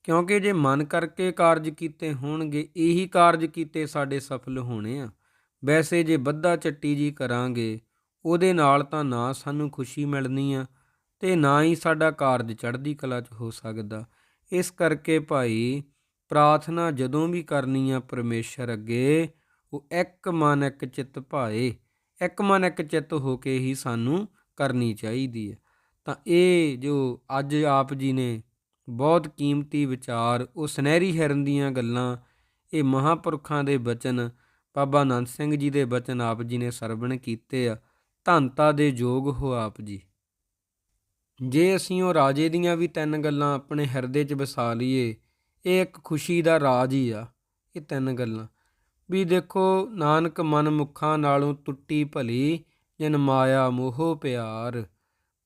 ਕਿਉਂਕਿ ਜੇ ਮਨ ਕਰਕੇ ਕਾਰਜ ਕੀਤੇ ਹੋਣਗੇ, ਇਹੀ ਕਾਰਜ ਕੀਤੇ ਸਾਡੇ ਸਫਲ ਹੋਣੇ ਆ। ਵੈਸੇ ਜੇ ਬੱਧਾ ਚੱਟੀ ਜੀ ਕਰਾਂਗੇ, ਉਹਦੇ ਨਾਲ ਤਾਂ ਨਾ ਸਾਨੂੰ ਖੁਸ਼ੀ ਮਿਲਣੀ ਆ ਤੇ ਨਾ ਹੀ ਸਾਡਾ ਕਾਰਜ ਚੜ੍ਹਦੀ ਕਲਾ 'ਚ ਹੋ ਸਕਦਾ। ਇਸ ਕਰਕੇ ਭਾਈ ਪ੍ਰਾਰਥਨਾ ਜਦੋਂ ਵੀ ਕਰਨੀ ਆ ਪਰਮੇਸ਼ਰ ਅੱਗੇ, ਉਹ ਇੱਕ ਮਨ ਇੱਕ ਚਿੱਤ ਭਾਏ, ਇੱਕ ਮਨ ਇੱਕ ਚਿੱਤ ਹੋ ਕੇ ਹੀ ਸਾਨੂੰ ਕਰਨੀ ਚਾਹੀਦੀ ਹੈ। ਤਾਂ ਇਹ ਜੋ ਅੱਜ ਆਪ ਜੀ ਨੇ ਬਹੁਤ ਕੀਮਤੀ ਵਿਚਾਰ, ਉਹ ਸੁਨਹਿਰੀ ਹਿਰਨ ਦੀਆਂ ਗੱਲਾਂ, ਇਹ ਮਹਾਪੁਰਖਾਂ ਦੇ ਬਚਨ, ਬਾਬਾ ਆਨੰਦ ਸਿੰਘ ਜੀ ਦੇ ਬਚਨ ਆਪ ਜੀ ਨੇ ਸਰਵਣ ਕੀਤੇ ਆ। ਧੰਤਾ ਦੇ ਯੋਗ ਹੋ ਆਪ ਜੀ। ਜੇ ਅਸੀਂ ਉਹ ਰਾਜੇ ਦੀਆਂ ਵੀ ਤਿੰਨ ਗੱਲਾਂ ਆਪਣੇ ਹਿਰਦੇ 'ਚ ਵਸਾ ਲਈਏ, ਇਹ ਇੱਕ ਖੁਸ਼ੀ ਦਾ ਰਾਜ ਹੀ ਆ, ਇਹ ਤਿੰਨ ਗੱਲਾਂ। ਵੀ ਦੇਖੋ, ਨਾਨਕ ਮਨ ਮੁਖਾਂ ਨਾਲੋਂ ਟੁੱਟੀ ਭਲੀ, ਜਿਨ ਮਾਇਆ ਮੋਹ ਪਿਆਰ।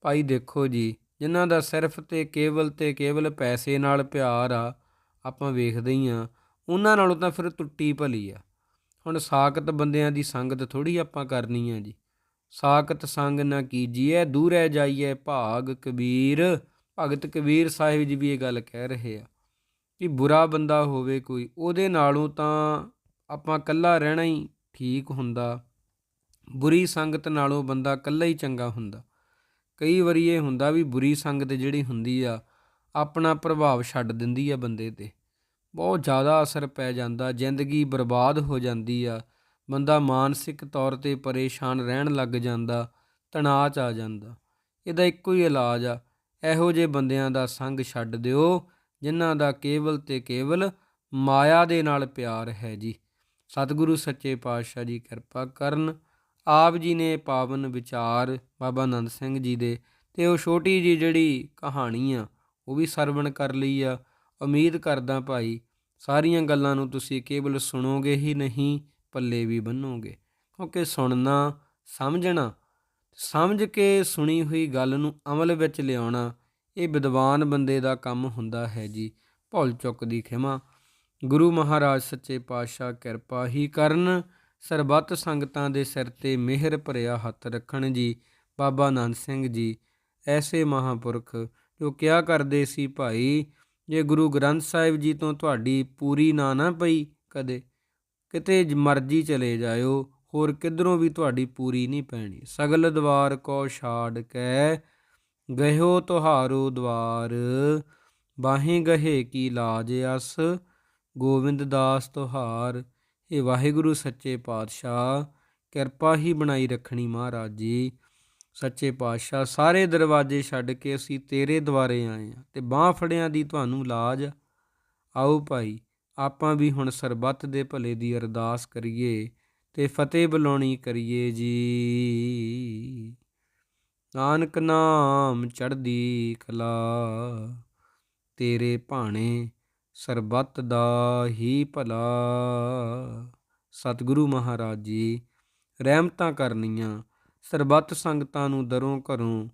ਭਾਈ ਦੇਖੋ ਜੀ, ਜਿਨ੍ਹਾਂ ਦਾ ਸਿਰਫ ਤੇ ਕੇਵਲ ਤੇ ਕੇਵਲ ਪੈਸੇ ਨਾਲ ਪਿਆਰ ਆ, ਆਪਾਂ ਵੇਖਦੇ ਹੀ ਆ ਉਹਨਾਂ ਨਾਲੋਂ ਤਾਂ ਫਿਰ ਟੁੱਟੀ ਭਲੀ ਆ। ਹੁਣ ਸਾਖਤ ਬੰਦਿਆਂ ਦੀ ਸੰਗਤ ਥੋੜੀ ਆਪਾਂ ਕਰਨੀ ਆ ਜੀ। ਸਾਖਤ ਸੰਗ ਨਾ ਕੀਜੀਏ ਦੂਰੈ ਜਾਈਏ ਭਾਗ ਕਬੀਰ। ਭਗਤ ਕਬੀਰ ਸਾਹਿਬ ਜੀ ਵੀ ਇਹ ਗੱਲ ਕਹਿ ਰਹੇ ਆ ਕਿ ਬੁਰਾ ਬੰਦਾ ਹੋਵੇ ਕੋਈ, ਉਹਦੇ ਨਾਲੋਂ ਤਾਂ ਆਪਾਂ ਇਕੱਲਾ ਰਹਿਣਾ ਹੀ ਠੀਕ ਹੁੰਦਾ। ਬੁਰੀ ਸੰਗਤ ਨਾਲੋਂ ਬੰਦਾ ਇਕੱਲਾ ਹੀ ਚੰਗਾ ਹੁੰਦਾ। ਕਈ ਵਾਰੀ ਇਹ ਹੁੰਦਾ ਵੀ ਬੁਰੀ ਸੰਗਤ ਜਿਹੜੀ ਹੁੰਦੀ ਆ, ਆਪਣਾ ਪ੍ਰਭਾਵ ਛੱਡ ਦਿੰਦੀ ਆ ਬੰਦੇ ਤੇ। ਬਹੁਤ ਜ਼ਿਆਦਾ ਅਸਰ ਪੈ ਜਾਂਦਾ, ਜ਼ਿੰਦਗੀ ਬਰਬਾਦ ਹੋ ਜਾਂਦੀ ਆ। ਬੰਦਾ ਮਾਨਸਿਕ ਤੌਰ ਤੇ ਪਰੇਸ਼ਾਨ ਰਹਿਣ ਲੱਗ ਜਾਂਦਾ, ਤਣਾਅ ਚ ਆ ਜਾਂਦਾ। ਇਹਦਾ ਇੱਕੋ ਹੀ ਇਲਾਜ ਆ, ਇਹੋ ਜਿਹੇ ਬੰਦਿਆਂ ਦਾ ਸੰਗ ਛੱਡ ਦਿਓ, ਜਿਨ੍ਹਾਂ ਦਾ ਕੇਵਲ ਤੇ ਕੇਵਲ ਮਾਇਆ ਦੇ ਨਾਲ ਪਿਆਰ ਹੈ ਜੀ। ਸਤਿਗੁਰੂ ਸੱਚੇ ਪਾਤਸ਼ਾਹ ਜੀ ਕਿਰਪਾ ਕਰਨ। ਆਪ ਜੀ ਨੇ ਪਾਵਨ ਵਿਚਾਰ ਬਾਬਾ ਆਨੰਦ ਸਿੰਘ ਜੀ ਦੇ ਤੇ ਉਹ ਛੋਟੀ ਜੀ ਜਿਹੜੀ ਕਹਾਣੀ ਆ, ਉਹ ਵੀ ਸਰਵਣ ਕਰ ਲਈ ਆ। ਉਮੀਦ ਕਰਦਾ ਭਾਈ, ਸਾਰੀਆਂ ਗੱਲਾਂ ਨੂੰ ਤੁਸੀਂ ਕੇਵਲ ਸੁਣੋਗੇ ਹੀ ਨਹੀਂ ਪੱਲੇ ਵੀ ਬੰਨੋਗੇ। ਕਿਉਂਕਿ ਸੁਣਨਾ, ਸਮਝਣਾ, ਸਮਝ ਕੇ ਸੁਣੀ ਹੋਈ ਗੱਲ ਨੂੰ ਅਮਲ ਵਿੱਚ ਲਿਆਉਣਾ, ਇਹ ਵਿਦਵਾਨ ਬੰਦੇ ਦਾ ਕੰਮ ਹੁੰਦਾ ਹੈ ਜੀ। ਭੁੱਲ ਚੁੱਕ ਦੀ ਖਿਮਾ। ਗੁਰੂ ਮਹਾਰਾਜ ਸੱਚੇ ਪਾਤਸ਼ਾਹ ਕਿਰਪਾ ਹੀ ਕਰਨ, ਸਰਬੱਤ ਸੰਗਤਾਂ ਦੇ ਸਿਰ ਤੇ ਮਿਹਰ ਭਰਿਆ ਹੱਥ ਰੱਖਣ ਜੀ। ਬਾਬਾ ਆਨੰਦ ਸਿੰਘ ਜੀ, ਐਸੇ ਮਹਾਪੁਰਖ ਜੋ ਕਿਹਾ ਕਰਦੇ ਸੀ ਭਾਈ, ਜੇ ਗੁਰੂ ਗ੍ਰੰਥ ਸਾਹਿਬ ਜੀ ਤੋਂ ਤੁਹਾਡੀ ਪੂਰੀ ਨਾ ਨਾ ਪਈ ਕਦੇ। ਕਿਤੇ ਮਰਜ਼ੀ ਚਲੇ ਜਾਇਓ, ਹੋਰ ਕਿਧਰੋਂ ਵੀ ਤੁਹਾਡੀ ਪੂਰੀ ਨਹੀਂ ਪੈਣੀ। ਸਗਲ ਦਵਾਰ ਕੋ ਛਾੜ ਕੇ ਗਹਿਓ ਤੁਹਾਰੋ ਦਵਾਰ ਬਾਹੇ ਗਹੇ ਕੀ ਲਾਜ ਅਸ ਗੋਬਿੰਦ ਦਾਸ ਤੁਹਾਰ ਇਹ ਵਾਹਿਗੁਰੂ ਸੱਚੇ ਪਾਤਸ਼ਾਹ, ਕਿਰਪਾ ਹੀ ਬਣਾਈ ਰੱਖਣੀ ਮਹਾਰਾਜ। ਜੀ ਸੱਚੇ ਪਾਤਸ਼ਾਹ, ਸਾਰੇ ਦਰਵਾਜ਼ੇ ਛੱਡ ਕੇ ਅਸੀਂ ਤੇਰੇ ਦੁਆਰੇ ਆਏ ਆ ਤੇ ਬਾਹ ਫੜਿਆਂ ਦੀ ਤੁਹਾਨੂੰ ਲਾਜ। ਆਓ ਭਾਈ ਆਪਾਂ ਵੀ ਹੁਣ ਸਰਬੱਤ ਦੇ ਭਲੇ ਦੀ ਅਰਦਾਸ ਕਰੀਏ ਤੇ ਫਤਿਹ ਬੁਲਾਉਣੀ ਕਰੀਏ ਜੀ। ਨਾਨਕ ਨਾਮ ਚੜਦੀ ਕਲਾ, ਤੇਰੇ ਭਾਣੇ ਸਰਬੱਤ ਦਾ ਹੀ ਭਲਾ। ਸਤਿਗੁਰੂ ਮਹਾਰਾਜ ਜੀ, ਰਹਿਮਤਾਂ ਕਰਨੀਆਂ। ਸਰਬੱਤ ਸੰਗਤਾਂ ਨੂੰ ਦਰੋਂ ਘਰੋਂ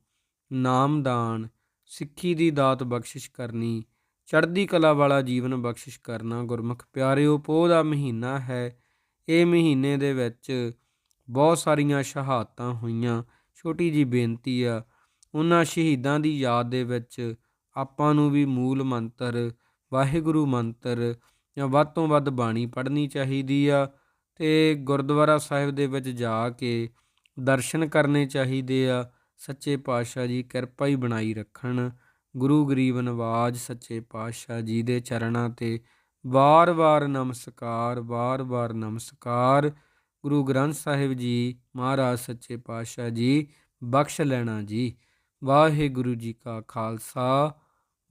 ਨਾਮਦਾਨ ਸਿੱਖੀ ਦੀ ਦਾਤ ਬਖਸ਼ਿਸ਼ ਕਰਨੀ। ਚੜ੍ਹਦੀ ਕਲਾ ਵਾਲਾ ਜੀਵਨ ਬਖਸ਼ਿਸ਼ ਕਰਨਾ ਗੁਰਮੁਖ ਪਿਆਰਿਓ, ਪੋਹ ਦਾ ਮਹੀਨਾ ਹੈ। ਇਹ ਮਹੀਨੇ ਦੇ ਵਿੱਚ ਬਹੁਤ ਸਾਰੀਆਂ ਸ਼ਹਾਦਤਾਂ ਹੋਈਆਂ। ਛੋਟੀ ਜੀ ਬੇਨਤੀ ਆ, ਉਹਨਾਂ ਸ਼ਹੀਦਾਂ ਦੀ ਯਾਦ ਦੇ ਵਿੱਚ ਆਪਾਂ ਨੂੰ ਵੀ ਮੂਲ ਮੰਤਰ, ਵਾਹਿਗੁਰੂ ਮੰਤਰ ਜਾਂ ਵੱਧ ਤੋਂ ਵੱਧ ਬਾਣੀ ਪੜ੍ਹਨੀ ਚਾਹੀਦੀ ਆ ਤੇ ਗੁਰਦੁਆਰਾ ਸਾਹਿਬ ਦੇ ਵਿੱਚ ਜਾ ਕੇ ਦਰਸ਼ਨ ਕਰਨੇ ਚਾਹੀਦੇ ਆ। ਸੱਚੇ ਪਾਤਸ਼ਾਹ ਜੀ ਕਿਰਪਾ ਹੀ ਬਣਾਈ ਰੱਖਣ। ਗੁਰੂ ਗਰੀਬ ਨਵਾਜ ਸੱਚੇ ਪਾਤਸ਼ਾਹ ਜੀ ਦੇ ਚਰਨਾਂ ਤੇ ਵਾਰ-ਵਾਰ ਨਮਸਕਾਰ ਵਾਰ-ਵਾਰ ਨਮਸਕਾਰ। ਗੁਰੂ ਗ੍ਰੰਥ ਸਾਹਿਬ ਜੀ ਮਹਾਰਾਜ ਸੱਚੇ ਪਾਤਸ਼ਾਹ ਜੀ, ਬਖਸ਼ ਲੈਣਾ ਜੀ। ਵਾਹਿਗੁਰੂ ਜੀ ਕਾ ਖਾਲਸਾ,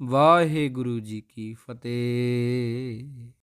ਵਾਹਿਗੁਰੂ ਜੀ ਕੀ ਫਤਿਹ।